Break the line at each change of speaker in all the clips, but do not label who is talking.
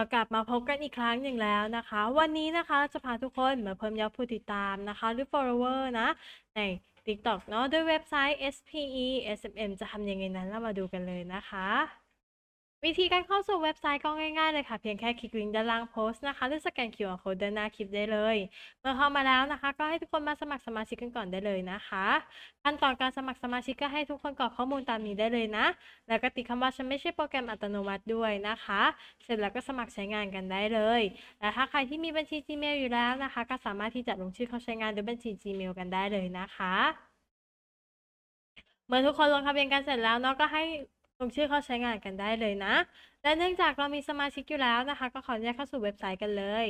ก็กลับมาพบกันอีกครั้งหนึ่งแล้วนะคะ วันนี้นะคะจะพาทุกคนมาเพิ่มยอดผู้ติดตามนะคะ หรือ follower นะ ใน TikTok เนาะด้วยเว็บไซต์ SPE SMM จะทำยังไงนั้นเรามาดูกันเลยนะคะ วิธีการเข้าสู่เว็บไซต์ก็ง่ายๆเลยค่ะ เพียงแค่คลิกลิงก์ด้านล่างโพสต์นะคะ หรือสแกน QR code ด้านหน้าคลิปได้เลย เมื่อเข้ามาแล้วนะคะ ก็ให้ทุกคนมาสมัครสมาชิกกันก่อนได้เลยนะคะขั้นตอนการสมัครสมาชิกก็ให้ทุกคนกรอกข้อมูลตามนี้ได้เลยนะ แล้วก็ติดคำว่าฉันไม่ใช่โปรแกรมอัตโนมัติด้วยนะคะ เสร็จแล้วก็สมัครใช้งานกันได้เลยและถ้าใครที่มีบัญชี Gmail อยู่แล้วนะคะ ก็สามารถที่จะลงชื่อเข้าใช้งานด้วยบัญชี Gmail กันได้เลยนะคะ เมื่อทุกคนลงทะเบียนกันเสร็จแล้วเนาะก็ให้ ลงชื่อเข้าใช้งานกันได้เลยนะ และเนื่องจากเรามีสมาชิกอยู่แล้วนะคะ ก็ขออนุญาตเข้าสู่เว็บไซต์กันเลย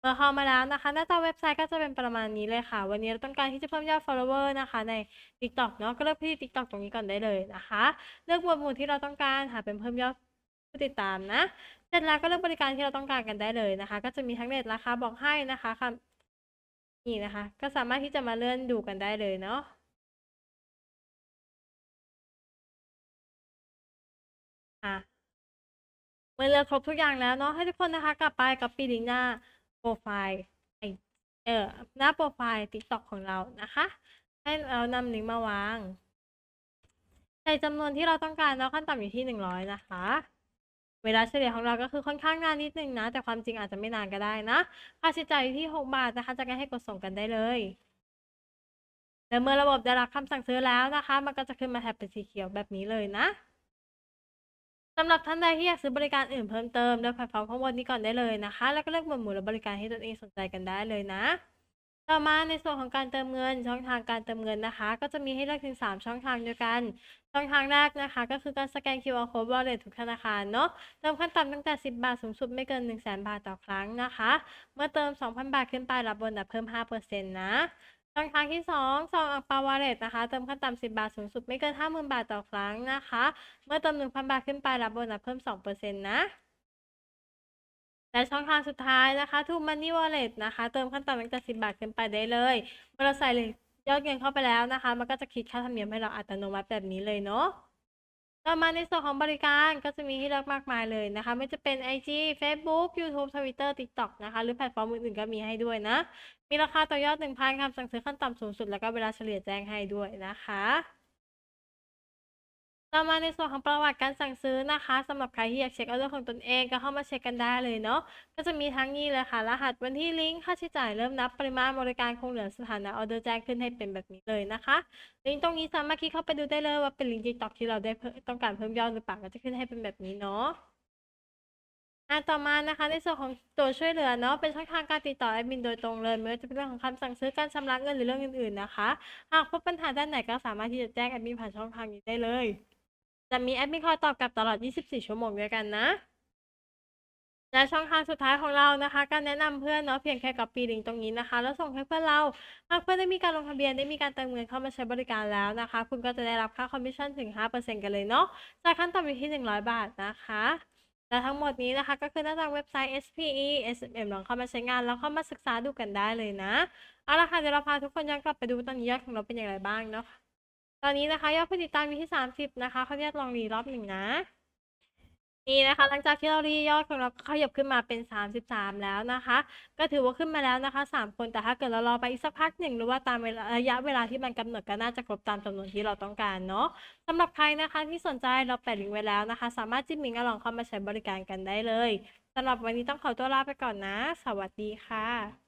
เมื่อเข้ามาแล้วนะคะ หน้าตาเว็บไซต์ก็จะเป็นประมาณนี้เลยค่ะ วันนี้เราต้องการที่จะเพิ่มยอด follower นะคะ ใน TikTok เนาะก็เลือกที่ TikTok ตรงนี้ก่อนได้เลยนะคะ เลือกหมวดหมู่ที่เราต้องการหาเป็นเพิ่มยอดผู้ติดตามนะ เสร็จแล้วก็เลือกบริการที่เราต้องการกันได้เลยนะคะ ก็จะมีทั้งเน็ตราคาบอกให้นะคะค่ะนี่นะคะ ก็สามารถที่จะมาเลื่อนดูกันได้เลยเนาะ อะเมื่อเลือกครบทุกอย่างแล้วเนาะให้ทุกคนนะคะ กลับไปกับปีลิงก์หน้าโปรไฟล์ไอเออหน้าโปรไฟล์ TikTok ของเรานะคะ ให้เรานำลิงก์มาวาง ในจำนวนที่เราต้องการเนาะขั้นต่ำอยู่ที่หนึ่งร้อยนะคะ เวลาเฉลี่ยของเราก็คือค่อนข้างนานนิดนึงนะ แต่ความจริงอาจจะไม่นานก็ได้นะค่าใช้จ่ายอยู่ที่หกบาทนะคะจากการให้กดส่งกันได้เลยและเมื่อระบบได้รับคำสั่งซื้อแล้วนะคะ มันก็จะขึ้นมาแถบเป็นสีเขียวแบบนี้เลยนะ สำหรับท่านใดที่อยากซื้อบริการอื่นเพิ่มเติมเลือกแพลตฟอร์มข้างบนนี้ก่อนได้เลยนะคะ แล้วก็เลือกหมวดหมู่และบริการที่ตนเองสนใจกันได้เลยนะ ต่อมาในส่วนของการเติมเงินช่องทางการเติมเงินนะคะ ก็จะมีให้เลือกถึง 3 ช่องทางด้วยกัน ช่องทางแรกนะคะ ก็คือการสแกน QR code wallet ทุกธนาคารเนาะเติมขั้นต่ำตั้งแต่ 10 บาทสูงสุดไม่เกิน 1 0 0 0 0แบาทต่อครั้งนะคะ เมื่อเติม 2,000 บาทขึ้นไปรับโบนัสเพิ่ม 5%นะ ช่องทางที่2ซองอังปาวอลเลตนะคะ เติมขั้นต่ำ10 บาท สูงสุดไม่เกิน 50,000 บาทต่อครั้งนะคะ เมื่อเติม 1,000 บาทขึ้นไปรับโบนัสเพิ่ม 2%นะ และช่องทางสุดท้ายนะคะทูมันนี่วอลเล็ตนะคะ เติมขั้นต่ำตั้งแต่10 บาทขึ้นไปได้เลยเมื่อเราใส่เลยยอดเงินเข้าไปแล้วนะคะ มันก็จะคิดค่าธรรมเนียมให้เราอัตโนมัติแบบนี้เลยเนาะ ต่อมาในส่วนของบริการก็จะมีให้เลือกมากมายเลยนะคะ ไม่จะเป็น IG Facebook YouTube Twitter TikTok นะคะ หรือแพลตฟอร์มอื่นๆก็มีให้ด้วยนะ มีราคาต่อยอด 1,000คำสั่งซื้อขั้นต่ำสูงสุด แล้วก็เวลาเฉลี่ยแจ้งให้ด้วยนะคะ ต่อมาในส่วนของประวัติการสั่งซื้อนะคะสำหรับใครที่อยากเช็คออเดอร์ของตนเองก็เข้ามาเช็คกันได้เลยเนาะก็จะมีทั้งนี้เลยค่ะ รหัสวันที่ลิงก์ค่าใช้จ่ายเริ่มนับปริมาณบริการคงเหลือสถานะออเดอร์แจ้งขึ้นให้เป็นแบบนี้เลยนะคะลิงก์ตรงนี้สามารถคลิกเข้าไปดูได้เลยว่าเป็นลิงก์ TikTok ที่เราได้ต้องการเพิ่มยอดหรือเปล่าก็จะขึ้นให้เป็นแบบนี้เนาะอะต่อมานะคะในส่วนของตัวช่วยเหลือเนาะเป็นช่องทางการติดต่อแอดมินโดยตรงเลยไม่ว่าจะเป็นเรื่องของคำสั่งซื้อการชำระเงินหรือเรื่องอื่นๆนะคะ หากพบปัญหาด้านไหนก็สามารถที่จะแจ้งแอดมินผ่านช่องทางนี้ได้เลย จะมีแอดมินคอยตอบกลับตลอด 24 ชั่วโมงด้วยกันนะ และช่องทางสุดท้ายของเรานะคะ การแนะนำเพื่อนเนาะเพียงแค่ copy ลิงก์ตรงนี้นะคะ แล้วส่งให้เพื่อนเราหากเพื่อนได้มีการลงทะเบียนได้มีการเติมเงินเข้ามาใช้บริการแล้วนะคะ คุณก็จะได้รับค่าคอมมิชชั่นถึง 5%กันเลยเนาะจากขั้นต่ำอยู่ที่ 100 บาทนะคะและทั้งหมดนี้นะคะก็คือหน้าตาเว็บไซต์ SPE SMM ลองเข้ามาใช้งาน แล้วเข้ามาศึกษาดูกันได้เลยนะ เอาละค่ะเดี๋ยวเราพาทุกคนย้อนกลับไปดูตอนนี้ยอดของเราเป็นอย่างไรบ้างเนาะ ตอนนี้นะคะยอดผู้ติดตามอยู่ที่30นะคะเขาเรียกลองรีรอบหนึ่งนะ นี่นะคะ หลังจากที่เรารียอดของเราขยับขึ้นมาเป็น33แล้วนะคะ ก็ถือว่าขึ้นมาแล้วนะคะ3คนแต่ถ้าเกิดเรารอไปอีกสักพักหนึ่งหรือว่าตามระยะเวลาที่มันกำหนดก็น่าจะครบตามจำนวนที่เราต้องการเนาะสำหรับใครนะคะที่สนใจเราแปะลิงก์ไว้แล้วนะคะ สามารถจิ้มลิงก์แล้วลองเข้ามาใช้บริการกันได้เลยสำหรับวันนี้ต้องขอตัวลาไปก่อนนะ สวัสดีค่ะ